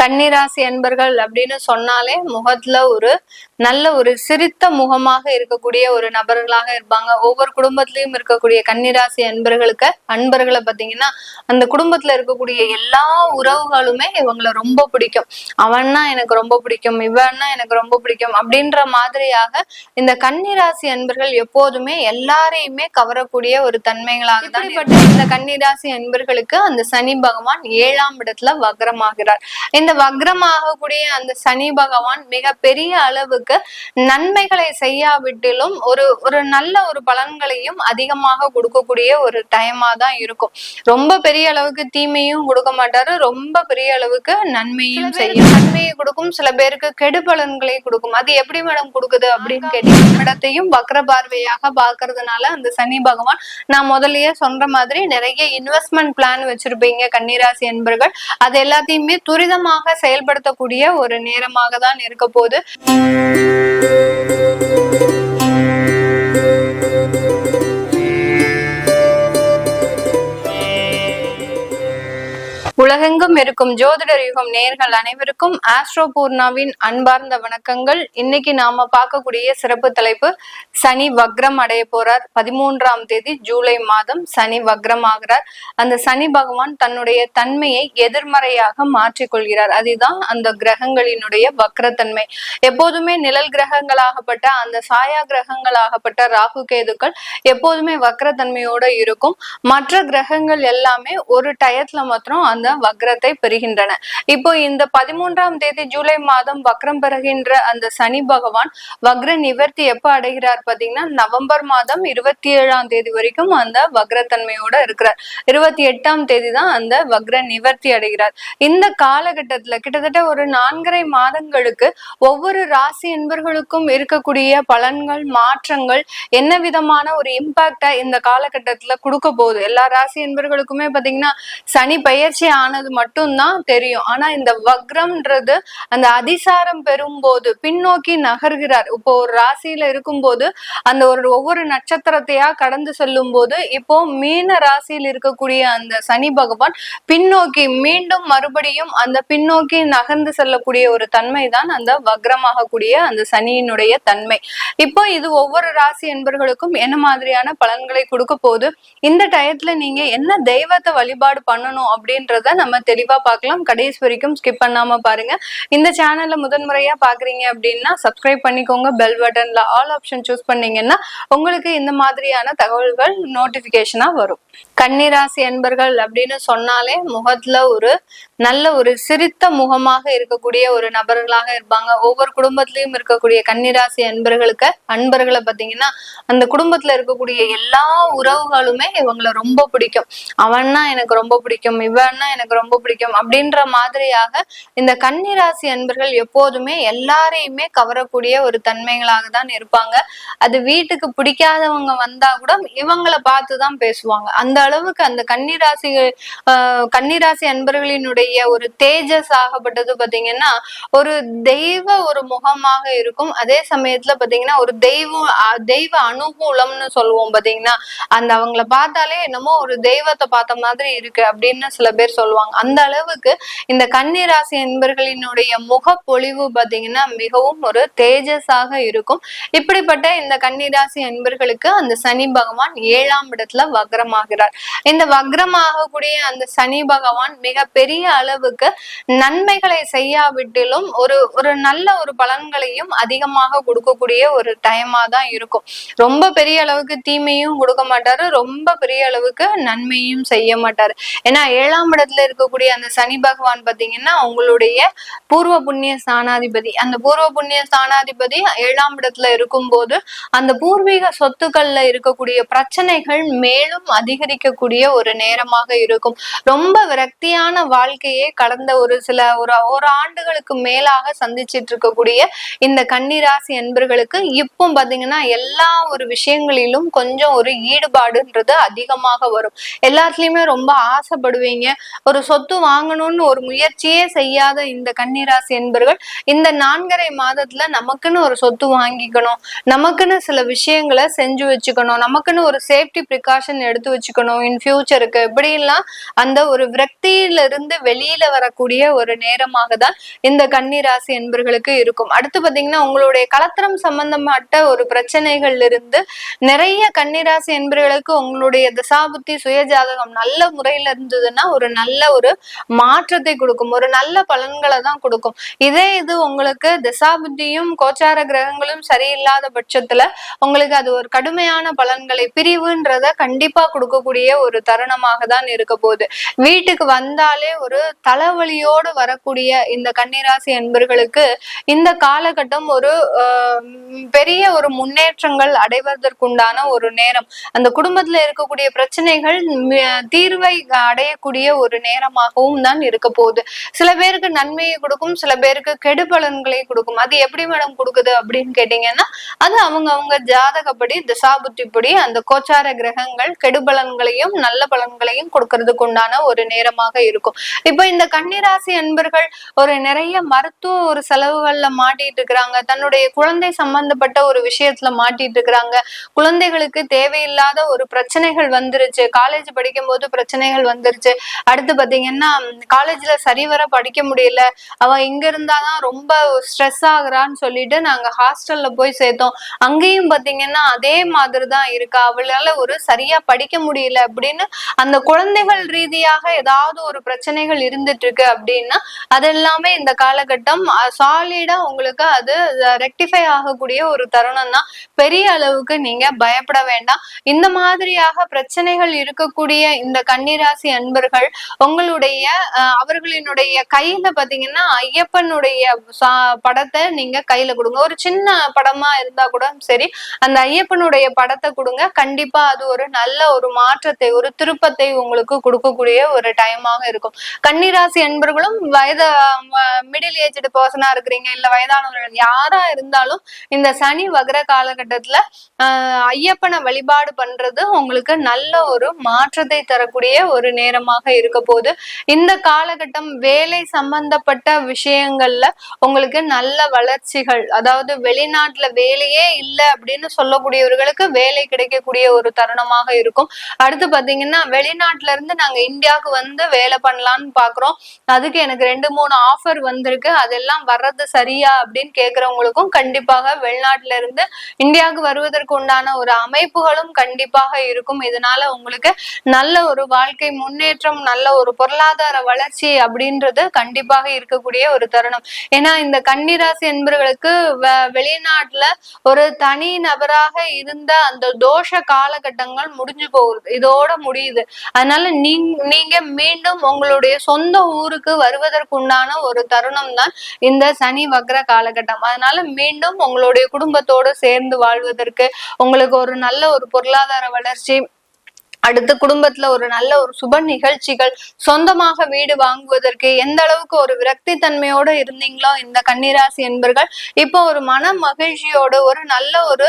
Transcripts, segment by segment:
கன்னிராசி அன்பர்கள் அப்படின்னு சொன்னாலே முகத்துல ஒரு நல்ல ஒரு சிரித்த முகமாக இருக்கக்கூடிய ஒரு நபர்களாக இருப்பாங்க. ஒவ்வொரு குடும்பத்திலயும் இருக்கக்கூடிய கன்னிராசி அன்பர்களுக்கு அன்பர்களை பாத்தீங்கன்னா அந்த குடும்பத்துல இருக்கக்கூடிய எல்லா உறவுகளுமே இவங்களை ரொம்ப பிடிக்கும். அவன்னா எனக்கு ரொம்ப பிடிக்கும் இவன்னா எனக்கு ரொம்ப பிடிக்கும் அப்படின்ற மாதிரியாக இந்த கன்னிராசி அன்பர்கள் எப்போதுமே எல்லாரையுமே கவரக்கூடிய ஒரு தன்மைகளாக தான் இப்படிப்பட்ட இந்த கன்னிராசி அன்பர்களுக்கு அந்த சனி பகவான் ஏழாம் இடத்துல வக்ரமாகிறார். இந்த வக்ரமாகக்கூடிய அந்த சனி பகவான் மிக பெரிய அளவுக்கு நன்மைகளை செய்யாவிட்டிலும் ஒரு ஒரு நல்ல ஒரு பலன்களையும் அதிகமாக கொடுக்கக்கூடிய ஒரு டைமா தான் இருக்கும். ரொம்ப பெரிய அளவுக்கு தீமையும் கொடுக்க மாட்டாரு. ரொம்ப பெரிய அளவுக்கு நன்மையும் செய்யும். நன்மையை கொடுக்கும். சில பேருக்கு கெடு பலன்களை கொடுக்கும். அது எப்படி மேடம் கொடுக்குது அப்படின்னு கேட்டீங்க இடத்தையும் வக்ர பார்வையாக பார்க்கறதுனால அந்த சனி பகவான் நான் முதல்லயே சொல்ற மாதிரி நிறைய இன்வெஸ்ட்மெண்ட் பிளான் வச்சிருப்பீங்க கன்னிராசி என்பர்கள் அது எல்லாத்தையுமே துரிதமாக செயல்படுத்தக்கூடிய ஒரு நேரமாக தான் இருக்க போகுது. உலகெங்கும் இருக்கும் ஜோதிடர் யுகம் நேர்கள் அனைவருக்கும் ஆஸ்ட்ரோ பூர்ணாவின் அன்பார்ந்த வணக்கங்கள். இன்னைக்கு நாம பார்க்கக்கூடிய சிறப்பு தலைப்பு சனி வக்ரம் அடைய போறார். பதிமூன்றாம் தேதி ஜூலை மாதம் சனி வக்ரம் ஆகிறார். அந்த சனி பகவான் தன்னுடைய தன்மையை எதிர்மறையாக மாற்றிக்கொள்கிறார். அதுதான் அந்த கிரகங்களினுடைய வக்ரத்தன்மை. எப்போதுமே நிழல் கிரகங்களாகப்பட்ட அந்த சாயா கிரகங்களாகப்பட்ட ராகு கேதுக்கள் எப்போதுமே வக்ரத்தன்மையோட இருக்கும். மற்ற கிரகங்கள் எல்லாமே ஒரு டயத்துல மாத்திரம் அந்த வக்ரத்தை பெறுகின்றன. இப்போ இந்த பதிமூன்றாம் தேதி ஜூலை மாதம் வக்ரம் பெறுகின்ற அந்த சனி பகவான் வக்ர நிவர்த்தி எப்ப அடைகிறார் பாத்தீங்கன்னா நவம்பர் மாதம் இருபத்தி ஏழாம் தேதி வரைக்கும் அந்த வக்ரத்தன்மையோட இருக்கிறார். இருபத்தி எட்டாம் தேதி தான் அந்த வக்ர நிவர்த்தி அடைகிறார். இந்த காலகட்டத்துல கிட்டத்தட்ட ஒரு நான்கரை மாதங்களுக்கு ஒவ்வொரு ராசி என்பர்களுக்கும் இருக்கக்கூடிய பலன்கள் மாற்றங்கள் என்ன விதமான ஒரு இம்பாக்டா இந்த காலகட்டத்துல கொடுக்க போகுது? எல்லா ராசி என்பர்களுக்குமே பாத்தீங்கன்னா சனி பயிற்சி ஆன ஆனது மட்டும்தான் தெரியும். ஆனா இந்த வக்ரம்ன்றது அந்த அதிசாரம் பெறும்போது பின்னோக்கி நகர்கிறார். இப்போ ஒரு ராசியில இருக்கும்போது அந்த ஒரு ஒவ்வொரு நட்சத்திரத்தையா கடந்து செல்லும் போது இப்போ மீன ராசியில் இருக்கக்கூடிய அந்த சனி பகவான் பின்னோக்கி மீண்டும் மறுபடியும் அந்த பின்னோக்கி நகர்ந்து செல்லக்கூடிய ஒரு தன்மை தான் அந்த வக்ரமாகக்கூடிய அந்த சனியினுடைய தன்மை. இப்போ இது ஒவ்வொரு ராசி என்பர்களுக்கும் என்ன மாதிரியான பலன்களை கொடுக்க போகுது? இந்த டயத்துல நீங்க என்ன தெய்வத்தை வழிபாடு பண்ணணும் அப்படின்றத நம்ம தெளிவா பார்க்கலாம் கடைசி வரைக்கும் ஸ்கிப் பண்ணாம பாருங்க. இந்த சேனல்ல முதன்முறையா பாக்குறீங்க அப்படின்னா சப்ஸ்கிரைப் பண்ணிக்கோங்க. பெல் பட்டன்ல ஆல் ஆப்ஷன் சூஸ் பண்ணீங்கன்னா உங்களுக்கு இந்த மாதிரியான தகவல்கள் நோட்டிபிகேஷனா வரும். கன்னிராசி அன்பர்கள் அப்படின்னு சொன்னாலே முகத்துல ஒரு நல்ல ஒரு சிரித்த முகமாக இருக்கக்கூடிய ஒரு நபர்களாக இருப்பாங்க. ஒவ்வொரு குடும்பத்திலயும் இருக்கக்கூடிய கன்னிராசி அன்பர்களுக்கு அன்பர்களை பாத்தீங்கன்னா அந்த குடும்பத்துல இருக்கக்கூடிய எல்லா உறவுகளுமே இவங்களை ரொம்ப பிடிக்கும். அவன்னா எனக்கு ரொம்ப பிடிக்கும் இவன்னா எனக்கு ரொம்ப பிடிக்கும் அப்படின்ற மாதிரியாக இந்த கன்னிராசி அன்பர்கள் எப்போதுமே எல்லாரையுமே கவரக்கூடிய ஒரு தன்மைகளாக தான் இருப்பாங்க. அது வீட்டுக்கு பிடிக்காதவங்க வந்தா கூட இவங்களை பார்த்துதான் பேசுவாங்க. அந்த அளவுக்கு அந்த கன்னிராசி ஆஹ் கன்னிராசி அன்பர்களினுடைய ஒரு தேஜஸ் ஆகப்பட்டது பாத்தீங்கன்னா ஒரு தெய்வ ஒரு முகமாக இருக்கும். அதே சமயத்துல பாத்தீங்கன்னா ஒரு தெய்வம் தெய்வ அனுகூலம்னு சொல்லுவோம் பாத்தீங்கன்னா அந்த அவங்கள பார்த்தாலே என்னமோ ஒரு தெய்வத்தை பார்த்த மாதிரி இருக்கு அப்படின்னு சில பேர் சொல்லுவாங்க. அந்த அளவுக்கு இந்த கன்னிராசி என்பர்களினுடைய முகப்பொழிவு பாத்தீங்கன்னா மிகவும் ஒரு தேஜஸாக இருக்கும். இப்படிப்பட்ட இந்த கன்னிராசி என்பர்களுக்கு அந்த சனி பகவான் ஏழாம் இடத்துல வக்ரமாகிறார். இந்த வக்ரமாகக்கூடிய அந்த சனி பகவான் மிக பெரிய அளவுக்கு நன்மைகளை செய்யாவிட்டிலும் ஒரு ஒரு நல்ல ஒரு பலன்களையும் அதிகமாக கொடுக்கக்கூடிய ஒரு டைமா தான் இருக்கும். ரொம்ப பெரிய அளவுக்கு தீமையும் கொடுக்க மாட்டாரு. ரொம்ப பெரிய அளவுக்கு நன்மையும் செய்ய மாட்டாரு. ஏன்னா ஏழாம் இடத்துல இருக்கக்கூடிய அந்த சனி பகவான் பாத்தீங்கன்னா உங்களுடைய பூர்வ புண்ணிய ஸ்தானாதிபதி. அந்த பூர்வ புண்ணிய ஸ்தானாதிபதி ஏழாம் இடத்துல இருக்கும்போது அந்த பூர்வீக சொத்துக்கள்ல இருக்கக்கூடிய பிரச்சனைகள் மேலும் அதிகரிக்கக்கூடிய ஒரு நேரமாக இருக்கும். ரொம்ப விரக்தியான வாழ்க்கையே கடந்த ஒரு சில ஒரு ஒரு ஆண்டுகளுக்கு மேலாக சந்திச்சிட்டு இருக்கக்கூடிய இந்த கன்னிராசி என்பர்களுக்கு இப்போ பாத்தீங்கன்னா எல்லா ஒரு விஷயங்களிலும் கொஞ்சம் ஒரு ஈடுபாடுன்றது அதிகமாக வரும். எல்லாத்துலயுமே ரொம்ப ஆசைப்படுவீங்க. ஒரு சொத்து வாங்கணும்னு ஒரு முயற்சியே செய்யாத இந்த கன்னிராசி என்பர்கள் இந்த நான்கரை மாதத்துல நமக்குன்னு ஒரு சொத்து வாங்கிக்கணும். நமக்குன்னு சில விஷயங்களை செஞ்சு வச்சுக்கணும். நமக்குன்னு ஒரு சேஃப்டி ப்ரிகாஷன் எடுத்து வச்சுக்கணும். இருக்கட்டும் இன் ஃபியூச்சருக்கு இப்படிலாம் அந்த ஒரு விரக்தியிலிருந்து வெளியில வரக்கூடிய ஒரு நேரமாக தான் இந்த கன்னிராசி என்பர்களுக்கு இருக்கும். அடுத்து பாத்தீங்கன்னா உங்களுடைய கலத்திரம் சம்பந்தப்பட்ட ஒரு பிரச்சனைகள்ல இருந்து நிறைய கன்னிராசி என்பர்களுக்கு உங்களுடைய தசாபுத்தி சுயஜாதகம் நல்ல முறையில இருந்ததுன்னா ஒரு நல்ல ஒரு மாற்றத்தை கொடுக்கும். ஒரு நல்ல பலன்களை தான் கொடுக்கும். இதே இது உங்களுக்கு தசாபுத்தியும் கோச்சார கிரகங்களும் சரியில்லாத பட்சத்துல உங்களுக்கு அது ஒரு கடுமையான பலன்களை பிரிவுன்றத கண்டிப்பா கொடுக்கக்கூடிய ஒரு தருணமாக தான் இருக்க போகுது. வீட்டுக்கு வந்தாலே ஒரு தலைவலியோடு வரக்கூடிய இந்த கன்னிராசி என்பர்களுக்கு இந்த காலகட்டம் ஒரு பெரிய ஒரு முன்னேற்றங்கள் அடைவதற்குண்டான ஒரு நேரம். அந்த குடும்பத்துல இருக்கக்கூடிய பிரச்சனைகள் தீர்வை அடையக்கூடிய ஒரு நேரமாகவும் தான் இருக்க போகுது. சில பேருக்கு நன்மையை கொடுக்கும் சில பேருக்கு கெடுபலன்களை கொடுக்கும். அது எப்படி மேடம் கொடுக்குது அப்படின்னு கேட்டீங்கன்னா அது அவங்க அவங்க ஜாதகப்படி திசாபுத்திப்படி அந்த கோச்சார கிரகங்கள் கெடுபலன்களையும் நல்ல பலன்களையும் கொடுக்கறதுக்கு உண்டான ஒரு நேரமாக இருக்கும். இப்ப இந்த கன்னிராசி அன்பர்கள் ஒரு நிறைய மருத்துவ ஒரு செலவுகள்ல மாட்டிட்டு இருக்கிறாங்க தன்னுடைய குழந்தை சம்பந்தப்பட்ட ஒரு விஷயத்துல மாட்டிட்டு இருக்கிறாங்க குழந்தைகளுக்கு தேவையில்லாத ஒரு பிரச்சனைகள் வந்துருச்சு. காலேஜ் படிக்கும் போது பிரச்சனைகள் வந்துருச்சு. அடுத்து பாத்தீங்கன்னா காலேஜ்ல சரிவர படிக்க முடியல. அவன் இங்க இருந்தாதான் ரொம்ப ஸ்ட்ரெஸ் ஆகுறான்னு சொல்லிட்டு நாங்க ஹாஸ்டல்ல போய் சேர்த்தோம். அங்கேயும் பாத்தீங்கன்னா அதே மாதிரி தான் இருக்கா. அவளால ஒரு சரியா படிக்க முடியல. அப்படின்னு அந்த குழந்தைகள் ரீதியாக ஏதாவது ஒரு பிரச்சனைகள் இருந்துட்டு இருக்கு அப்படின்னா அது எல்லாமே இந்த காலகட்டம் சாலிடா உங்களுக்கு அது ரெக்டிஃபை ஆகக்கூடிய ஒரு தருணம் தான். பெரிய அளவுக்கு நீங்க பயப்பட வேண்டாம். இந்த மாதிரியாக பிரச்சனைகள் இருக்கக்கூடிய இந்த கன்னிராசி அன்பர்கள் உங்களுடைய அவர்களினுடைய கையில பாத்தீங்கன்னா ஐயப்பனுடைய படத்தை நீங்க கையில கொடுங்க. ஒரு சின்ன படமா இருந்தா கூட சரி அந்த ஐயப்பனுடைய படத்தை கொடுங்க. கண்டிப்பா அது ஒரு நல்ல ஒரு மாற்றத்தை ஒரு திருப்பத்தை உங்களுக்கு கொடுக்கக்கூடிய ஒரு டைமாக இருக்கும். கன்னிராசி என்பர்களும் வயத மிடில் ஏஜ்டு பர்சனா இருக்கிறீங்க இல்ல வயதானவர்கள் யாரா இருந்தாலும் இந்த சனி வகர காலகட்டத்துல ஐயப்பனை வழிபாடு பண்றது உங்களுக்கு நல்ல ஒரு மாற்றத்தை தரக்கூடிய ஒரு நேரமாக இருக்க போது இந்த காலகட்டம் வேலை சம்பந்தப்பட்ட விஷயங்கள்ல உங்களுக்கு நல்ல வளர்ச்சிகள் அதாவது வெளிநாட்டுல வேலையே இல்லை அப்படின்னு சொல்லக்கூடியவர்களுக்கு வேலை கிடைக்கக்கூடிய ஒரு தருணமாக இருக்கும். அடுத்து பாத்தீங்கன்னா வெளிநாட்டுல இருந்து நாங்க இந்தியாவுக்கு வந்து வேலை பண்ணலாம்னு பாக்குறோம். அதுக்கு எனக்கு ரெண்டு மூணு ஆஃபர் வந்திருக்கு. அதெல்லாம் வர்றது சரியா அப்படின்னு கேக்குறவங்களுக்கும் கண்டிப்பாக வெளிநாட்டுல இருந்து இந்தியாவுக்கு வருவதற்கு உண்டான ஒரு அமைப்புகளும் கண்டிப்பாக இருக்கும். இதனால உங்களுக்கு நல்ல ஒரு வாழ்க்கை முன்னேற்றம் நல்ல ஒரு பொருளாதார வளர்ச்சி அப்படின்றது கண்டிப்பாக இருக்கக்கூடிய ஒரு தருணம். ஏன்னா இந்த கன்னிராசி என்பவர்களுக்கு வெளிநாட்டுல ஒரு தனி நபராக இருந்த அந்த தோஷ காலகட்டங்கள் முடிஞ்சு போகுது. இதோட முடியுது. அதனால நீங்க மீண்டும் உங்களுடைய சொந்த ஊருக்கு வருவதற்குண்டான ஒரு தருணம் தான் இந்த சனி வக்ர காலகட்டம். அதனால மீண்டும் உங்களுடைய குடும்பத்தோடு சேர்ந்து வாழ்வதற்கு உங்களுக்கு ஒரு நல்ல ஒரு பொருளாதார வளர்ச்சி அடுத்து குடும்பத்துல ஒரு நல்ல ஒரு சுப நிகழ்ச்சிகள் சொந்தமாக வீடு வாங்குவதற்கு எந்த அளவுக்கு ஒரு விரக்தி தன்மையோட இருந்தீங்களோ இந்த கன்னிராசி என்பர்கள் இப்போ ஒரு மன மகிழ்ச்சியோட ஒரு நல்ல ஒரு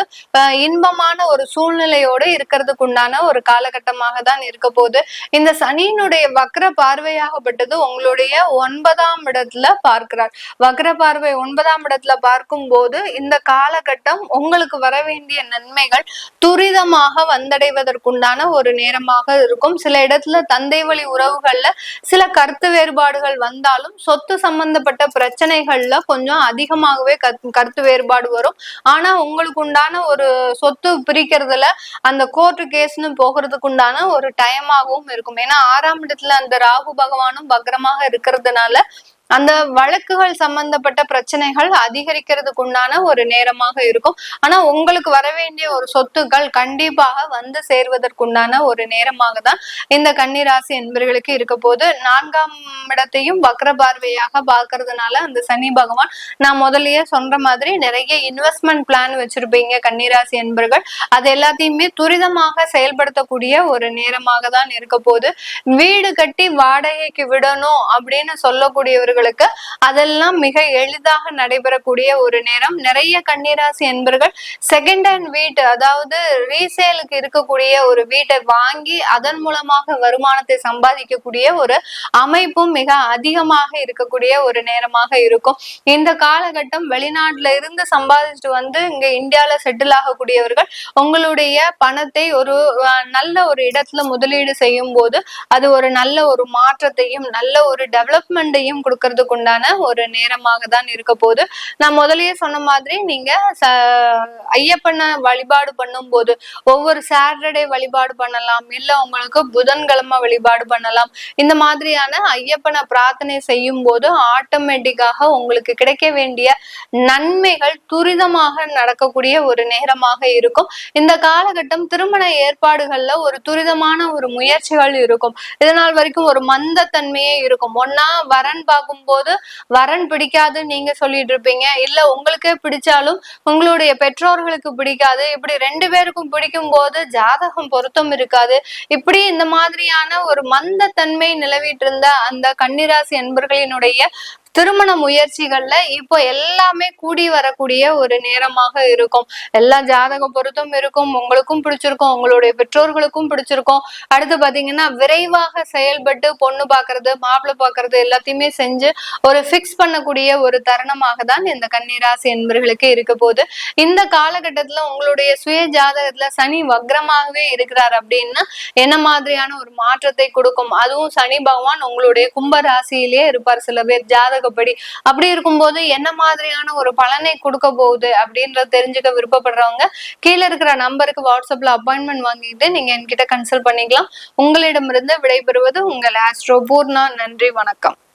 இன்பமான ஒரு சூழ்நிலையோடு இருக்கிறதுக்கு உண்டான ஒரு காலகட்டமாக தான் இருக்க போகுது. இந்த சனியினுடைய வக்ர பார்வையாகப்பட்டது உங்களுடைய ஒன்பதாம் இடத்துல பார்க்கிறார். வக்ர பார்வை ஒன்பதாம் இடத்துல பார்க்கும் போது இந்த காலகட்டம் உங்களுக்கு வர வேண்டிய நன்மைகள் துரிதமாக வந்தடைவதற்குண்டான ஒரு நேரமாக இருக்கும். சில இடத்துல தந்தை வழி உறவுகள்ல சில கருத்து வேறுபாடுகள் வந்தாலும் சொத்து சம்பந்தப்பட்ட பிரச்சனைகள்ல கொஞ்சம் அதிகமாகவே கருத்து வேறுபாடு வரும். ஆனா உங்களுக்கு உண்டான ஒரு சொத்து பிரிக்கிறதுல அந்த கோர்ட்டு கேஸ்னு போகிறதுக்கு உண்டான ஒரு டைமாகவும் இருக்கும். ஏன்னா ஆறாம் இடத்துல அந்த ராகு பகவானும் பக்ரமாக இருக்கிறதுனால அந்த வழக்குகள் சம்பந்தப்பட்ட பிரச்சனைகள் அதிகரிக்கிறதுக்கு உண்டான ஒரு நேரமாக இருக்கும். ஆனா உங்களுக்கு வர வேண்டிய ஒரு சொத்துக்கள் கண்டிப்பாக வந்து சேர்வதற்குண்டான ஒரு நேரமாக தான் இந்த கன்னிராசி என்பர்களுக்கு இருக்க போது நான்காம் இடத்தையும் வக்ர பார்வையாக பார்க்கறதுனால அந்த சனி பகவான் நான் முதல்லயே சொல்ற மாதிரி நிறைய இன்வெஸ்ட்மெண்ட் பிளான் வச்சிருப்பீங்க கன்னிராசி என்பர்கள். அது எல்லாத்தையுமே துரிதமாக செயல்படுத்தக்கூடிய ஒரு நேரமாக தான் இருக்க போது வீடு கட்டி வாடகைக்கு விடணும் அப்படின்னு சொல்லக்கூடியவர்கள் என்பர்களுக்கு அதெல்லாம் மிக எளிதாக நடைபெறக்கூடிய ஒரு நேரம். நிறைய கன்னிராசி என்பர்கள் செகண்ட் ஹேண்ட் வீட்டு அதாவது ரீசேலுக்கு இருக்கக்கூடிய ஒரு வீட்டை வாங்கி அதன் மூலமாக வருமானத்தை சம்பாதிக்கக்கூடிய ஒரு அமைப்பும் மிக அதிகமாக இருக்கக்கூடிய ஒரு நேரமாக இருக்கும். இந்த காலகட்டம் வெளிநாட்டுல இருந்து சம்பாதிச்சுட்டு வந்து இங்க இந்தியால செட்டில் ஆகக்கூடியவர்கள் உங்களுடைய பணத்தை ஒரு நல்ல ஒரு இடத்துல முதலீடு செய்யும் போது அது ஒரு நல்ல ஒரு மாற்றத்தையும் நல்ல ஒரு டெவலப்மெண்ட்டையும் போறதுக்கு உண்டான ஒரு நேரமாக தான் இருக்க போது நான் முதலையே சொன்ன மாதிரி நீங்க ஐயப்பனை வழிபாடு பண்ணும் போது ஒவ்வொரு சாட்டர்டே வழிபாடு பண்ணலாம் இல்ல உங்களுக்கு புதன்கிழமை வழிபாடு பண்ணலாம். இந்த மாதிரியான ஐயப்பனை பிரார்த்தனை செய்யும் போது ஆட்டோமேட்டிக்காக உங்களுக்கு கிடைக்க வேண்டிய நன்மைகள் துரிதமாக நடக்கக்கூடிய ஒரு நேரமாக இருக்கும். இந்த காலகட்டம் திருமண ஏற்பாடுகள்ல ஒரு துரிதமான ஒரு முயற்சிகள் இருக்கும். இதனால் வரைக்கும் ஒரு மந்த தன்மையே இருக்கும். ஒன்னா வரன் பார்க்கும் ஆகும்போது வரன் பிடிக்காதுன்னு நீங்க சொல்லிட்டு இருப்பீங்க. இல்ல உங்களுக்கே பிடிச்சாலும் உங்களுடைய பெற்றோர்களுக்கு பிடிக்காது. இப்படி ரெண்டு பேருக்கும் பிடிக்கும் போது ஜாதகம் பொருத்தம் இருக்காது. இப்படி இந்த மாதிரியான ஒரு மந்த தன்மை நிலவிட்டு இருந்த அந்த கன்னிராசி என்பர்களினுடைய திருமண முயற்சிகள்ல இப்போ எல்லாமே கூடி வரக்கூடிய ஒரு நேரமாக இருக்கும். எல்லா ஜாதக பொருத்தும் இருக்கும். உங்களுக்கும் பிடிச்சிருக்கும். உங்களுடைய பெற்றோர்களுக்கும் பிடிச்சிருக்கும். அடுத்து பாத்தீங்கன்னா விரைவாக செயல்பட்டு பொண்ணு பாக்குறது மாப்பிள்ளை பாக்குறது எல்லாத்தையுமே செஞ்சு ஒரு பிக்ஸ் பண்ணக்கூடிய ஒரு தருணமாக தான் இந்த கன்னிராசி என்பர்களுக்கு இருக்க போகுது. இந்த காலகட்டத்துல உங்களுடைய சுய ஜாதகத்துல சனி வக்ரமாகவே இருக்கிறார் அப்படின்னா என்ன மாதிரியான ஒரு மாற்றத்தை கொடுக்கும்? அதுவும் சனி பகவான் உங்களுடைய கும்ப ராசியிலேயே இருப்பார். சில பேர் ஜாதக ஜாதகப்படி அப்படி இருக்கும்போது என்ன மாதிரியான ஒரு பலனை கொடுக்க போகுது அப்படின்றத தெரிஞ்சுக்க விருப்பப்படுறவங்க கீழே இருக்கிற நம்பருக்கு வாட்ஸ்அப்ல அப்பாயின்மெண்ட் வாங்கிட்டு நீங்க என்கிட்ட கன்சல்ட் பண்ணிக்கலாம். உங்களிடமிருந்து விடைபெறுவது உங்கள் ஆஸ்ட்ரோ பூர்ணா. நன்றி வணக்கம்.